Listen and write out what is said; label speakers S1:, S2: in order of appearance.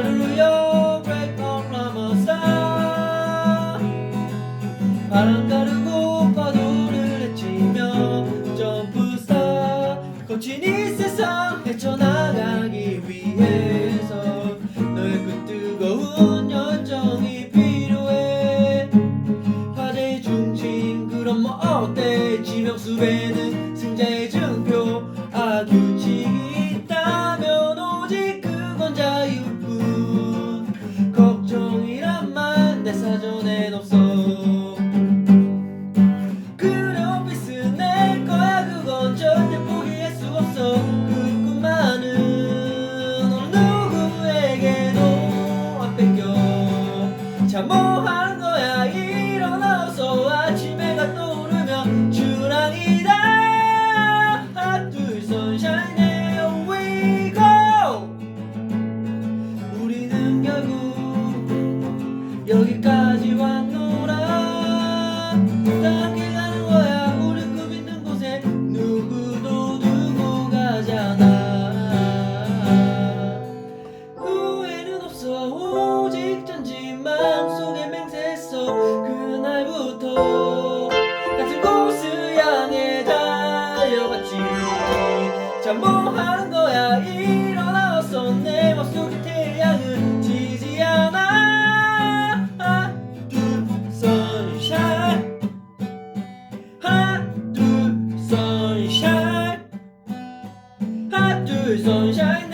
S1: Hallelujah, break on Ramosa 바람 가르고 파도를 헤치며 점프 스타 거친 이 세상 헤쳐나가기 위해서 너의 그 뜨거운 열정이 필요해. 화제의 중심 그럼 뭐 어때? 지명수배는 승자의 증 참 뭐한 거야? 일어나서 아침해가 떠오르면 주랑이다. Hot to sunshine here we go. 우리는 결국 여기까지 왔노. 처음부터 같은 곳을 향해 달려갔지. 잠봉하는 거야? 일어나서 내 맘속의 태양은 지지 않아. 하나 둘 선샤인. 하나 둘 선샤인. 하나 둘 선샤인.